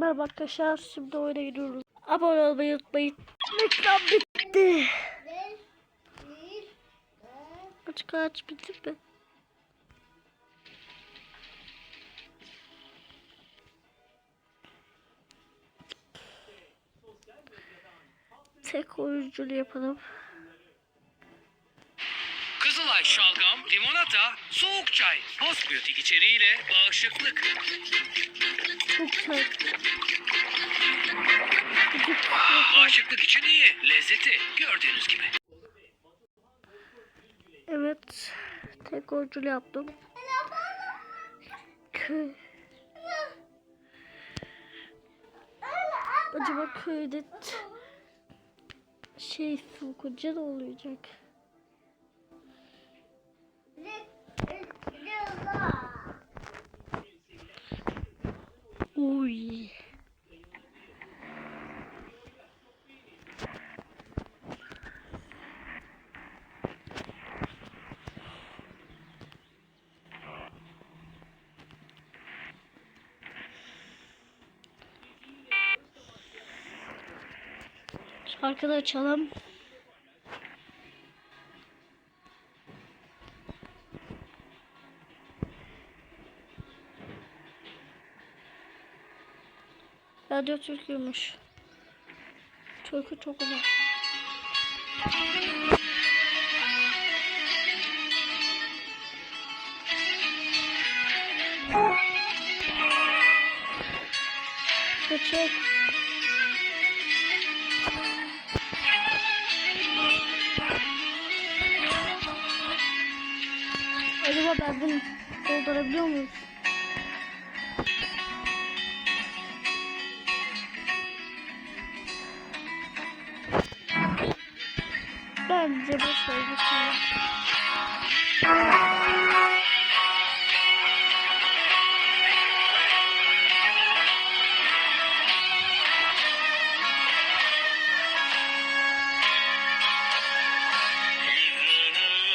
Merhaba arkadaşlar şimdi oyuna gidiyoruz. Abone olmayı unutmayın. Reklam bitti. Kaç kaç bitti mi? Tek oyunculu yapalım. Kızılay şalgam, limonata, soğuk çay, postbiyotik içeriğiyle bağışıklık. Çok. Bağışıklık için iyi, lezzeti gördüğünüz gibi. Evet. Tek oyunculu yaptım. Köy. Acaba köyde şey sokunca ne olacak? Uy. Şarkı da açalım. Radyo Türk'üymüş. Türkü çok güzel. Küçük. Acaba benzin doldurabiliyor muyuz? Bence boş ver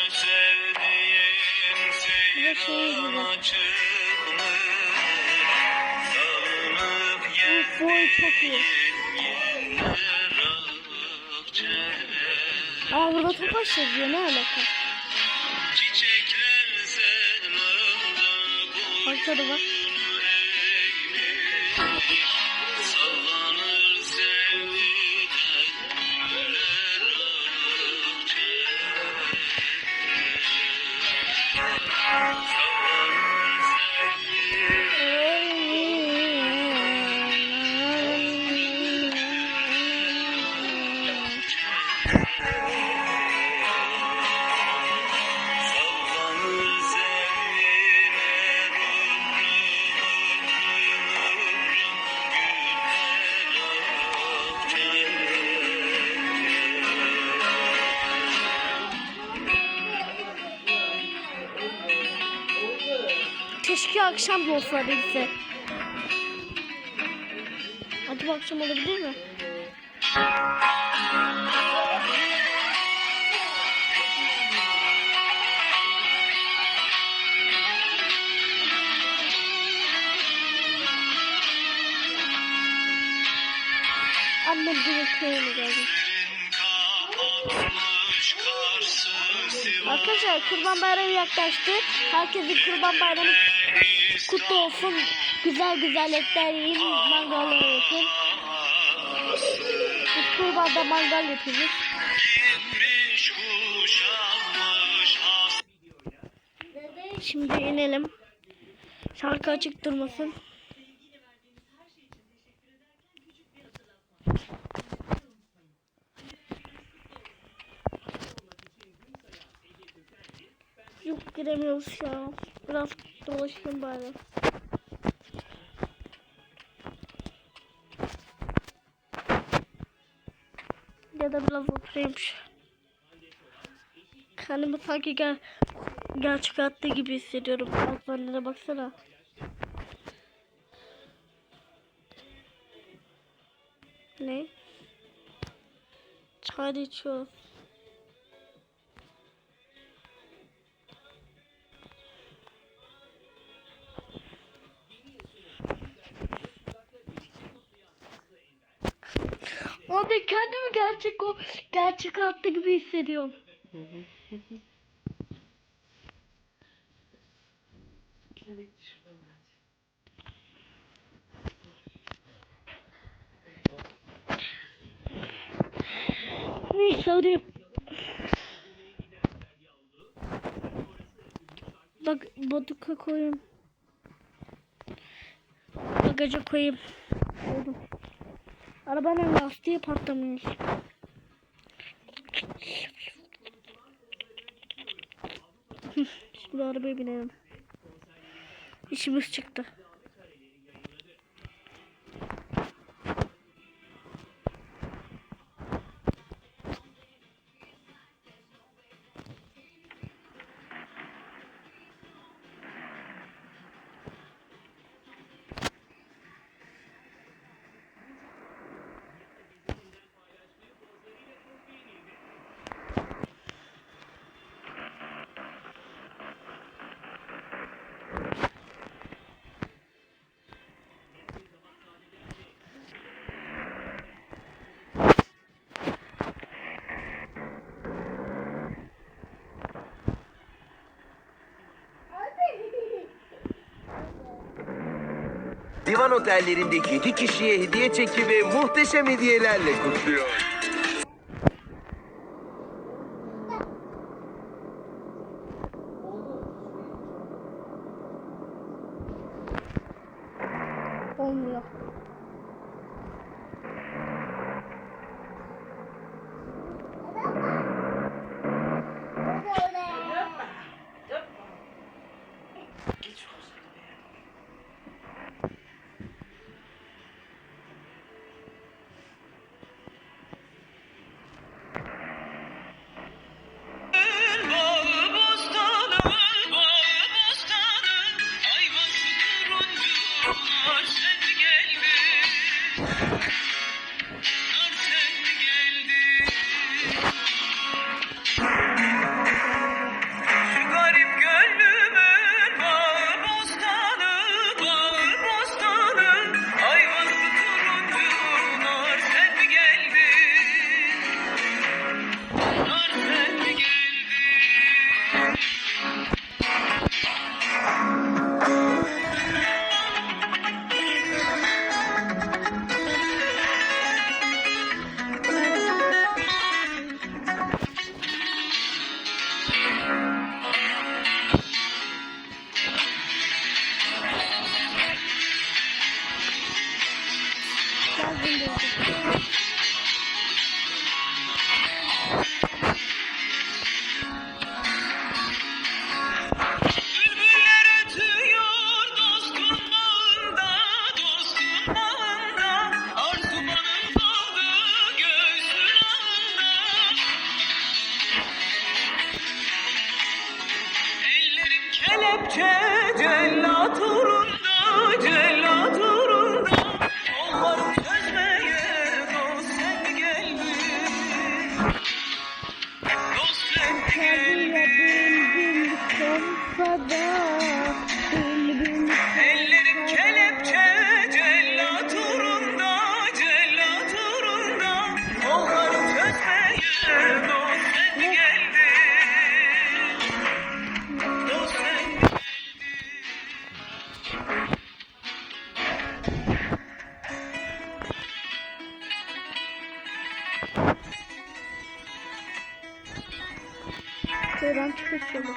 sevdiğim Bir şey çok iyi. Aa burada Topaş yazıyor ne alaka? Çiçekler sevmemde Haritada bak. Da olsa bilse. Acaba akşam olabilir mi? Annem köyüne geldi. Arkadaşlar kurban bayramı yaklaştı. Herkesin kurban bayramı kutlu olsun. Güzel güzel etler yiyin, mangallar yapın. Biz kurbanda mangal yapıyoruz. Şimdi inelim. Şarkı açık durmasın. Yok giremiyoruz ya. Biraz dolaşayım bari. Ya da biraz oturayım. Kendimi sanki gel gerçek hayatta gibi hissediyorum. Altlarına baksana. Ne? Çay içiyoruz. Abi kendimi gerçek o gerçek hayatta gibi hissediyorum. Neyse hadi. Bak baduka koyayım. Bagaja koyayım. Koydum. Arabanın lastiği patlamış. Şimdi arabaya binelim. İşimiz çıktı. Divan otellerinde 7 kişiye hediye çeki ve muhteşem hediyelerle kutluyor. Olmuyor. Bağ Çıkış yolu.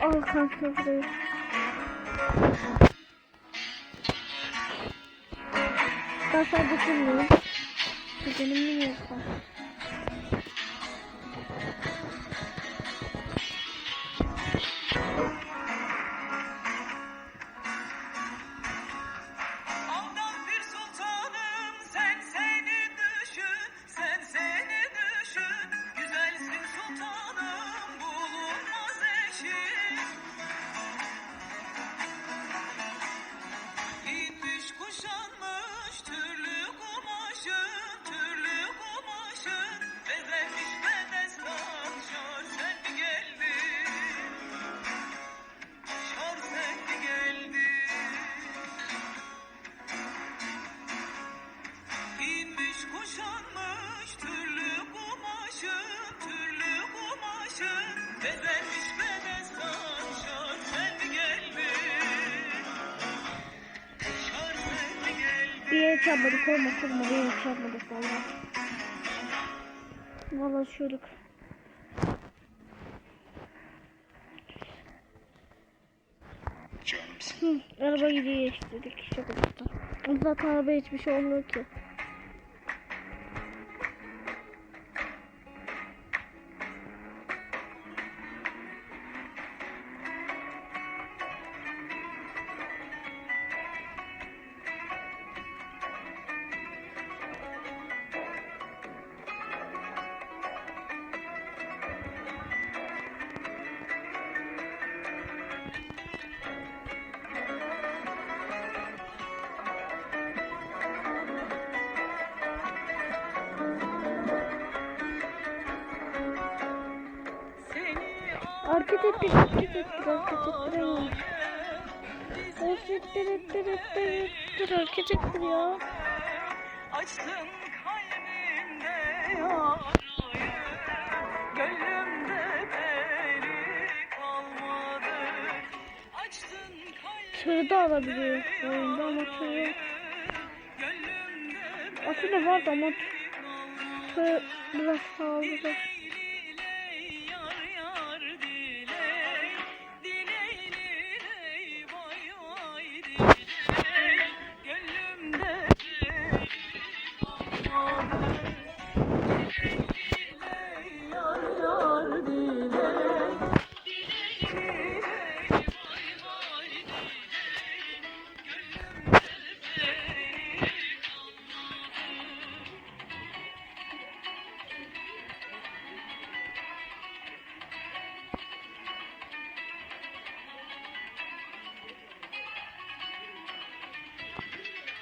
Al kanka burayı. Ben sadece bilmiyorum. Benim bilmiyorsa. Aldan yere çarpmadık olma kurma bir yere çarpmadık valla. Valla şöyle. Hı, araba gidiyor istedik şaka. Zaten araba hiçbir şey olmuyor ki. Hareket ettir, hareket ettir, hareket ettiremiyorum. Hareket ettir, ettir, ettir, ettir, hareket ettir ya. Açtın kalbimde yarayı Gönlümde beri kalmadı Açtın kalbimde Tırı da alabiliyoruz oyunda ama tır yok. Aslında vardı ama tır biraz pahalı